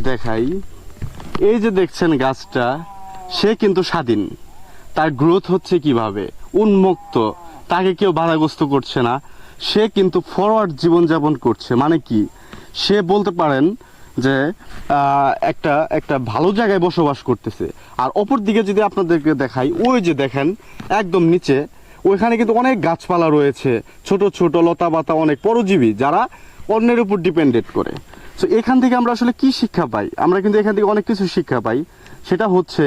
দেখাই। এই যে দেখছেন গাছটা, সে কিন্তু স্বাধীন। তার গ্রোথ হচ্ছে কীভাবে? উন্মুক্ত। তাকে কেউ বাধাগ্রস্ত করছে না। সে কিন্তু ফরওয়ার্ড জীবনযাপন করছে। মানে কি? সে বলতে পারেন যে একটা একটা ভালো জায়গায় বসবাস করতেছে। আর অপর দিকে যদি আপনাদেরকে দেখাই, ওই যে দেখেন, একদম নিচে, ওইখানে কিন্তু অনেক গাছপালা রয়েছে। ছোট ছোট লতা পাতা অনেক পরজীবী যারা অন্যের উপর ডিপেন্ডেন্ট করে। তো এখান থেকে আমরা আসলে কি শিক্ষা পাই? আমরা কিন্তু এখান থেকে অনেক কিছু শিক্ষা পাই। সেটা হচ্ছে,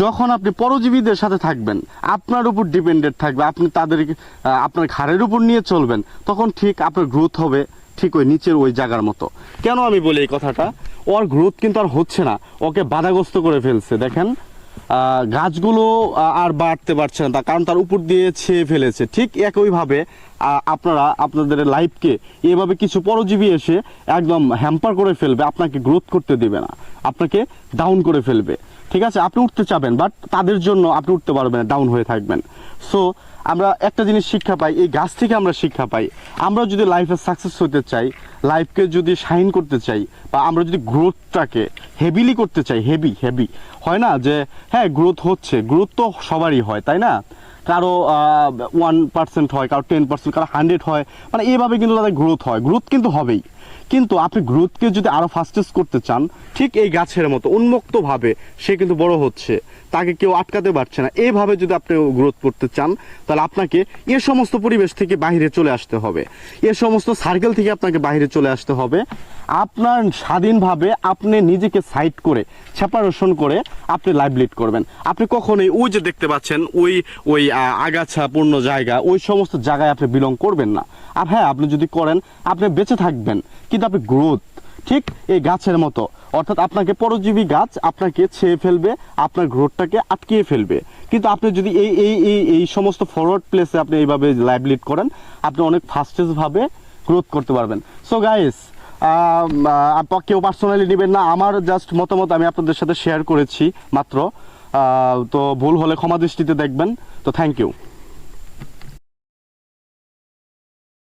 যখন আপনি পরজীবীদের সাথে থাকবেন, আপনার উপর ডিপেন্ডেন্ট থাকবে, আপনি তাদের আপনার ঘাড়ের উপর নিয়ে চলবেন, তখন ঠিক আপনার গ্রোথ হবে ঠিক ওই নিচের ওই জায়গার মতো। কেন আমি বলি এই কথাটা? ওর গ্রোথ কিন্তু আর হচ্ছে না। ওকে বাধাগ্রস্ত করে ফেলছে। দেখেন গাছগুলো আর বাড়তে পারছে না তার কারণ তার উপর দিয়ে ছেয়ে ফেলেছে। ঠিক একইভাবে আপনারা আপনাদের লাইফকে এভাবে কিছু পরজীবী এসে একদম হ্যাম্পার করে ফেলবে, আপনাকে গ্রোথ করতে দেবে না। আপনাকে ডাউন করে ফেলবে। ঠিক আছে? আপনি উঠতে চাবেন বাট তাদের জন্য আপনি উঠতে পারবেন না ডাউন হয়ে থাকবেন। সো আমরা একটা জিনিস শিক্ষা পাই, এই গাছ থেকে আমরা শিক্ষা পাই। আমরা যদি লাইফে সাকসেস হতে চাই লাইফকে যদি শাইন করতে চাই, বা আমরা যদি গ্রোথটাকে হেভিলি করতে চাই হেভি হেভি হয় না? যে হ্যাঁ গ্রোথ হচ্ছে গ্রোথ তো সবারই হয়, তাই না? কারও ওয়ান পার্সেন্ট হয়, কারও টেন পার্সেন্ট কারও হান্ড্রেড হয় মানে এইভাবে কিন্তু তাদের গ্রোথ হয়। গ্রোথ কিন্তু হবেই। কিন্তু আপনি গ্রোথকে যদি আরও ফাস্টেস্ট করতে চান, ঠিক এই গাছের মতো, উন্মুক্তভাবে সে কিন্তু বড় হচ্ছে, তাকে কেউ আটকাতে পারছে না। এইভাবে যদি আপনি গ্রোথ করতে চান, তাহলে আপনাকে এ সমস্ত পরিবেশ থেকে বাইরে চলে আসতে হবে। এ সমস্ত সার্কেল থেকে আপনাকে বাইরে চলে আসতে হবে। আপনার স্বাধীনভাবে আপনি নিজেকে সাইড করে সেপারেশন করে আপনি লাইভ লিড করবেন। আপনি কখনোই ওই যে দেখতে পাচ্ছেন, ওই ওই আগাছাপূর্ণ জায়গা, ওই সমস্ত জায়গায় আপনি বিলং করবেন না। আর হ্যাঁ আপনি যদি করেন, আপনি বেঁচে থাকবেন, কিন্তু আপনি গ্রোথ ঠিক এই গাছের মতো। অর্থাৎ আপনাকে পরজীবী গাছ আপনাকে ছেয়ে ফেলবে, আপনার গ্রোথটাকে আটকিয়ে ফেলবে। কিন্তু আপনি যদি এই এই এই এই সমস্ত ফরওয়ার্ড প্লেসে আপনি এইভাবে লাইভ লিড করেন, আপনি অনেক ফাস্টেস্ট ভাবে গ্রোথ করতে পারবেন। সো গাইস কেউ পার্সোনালি নেবেন না। আমার জাস্ট মতামত আমি আপনাদের সাথে শেয়ার করেছি মাত্র। তো ভুল হলে ক্ষমা দৃষ্টিতে দেখবেন। তো থ্যাংক ইউ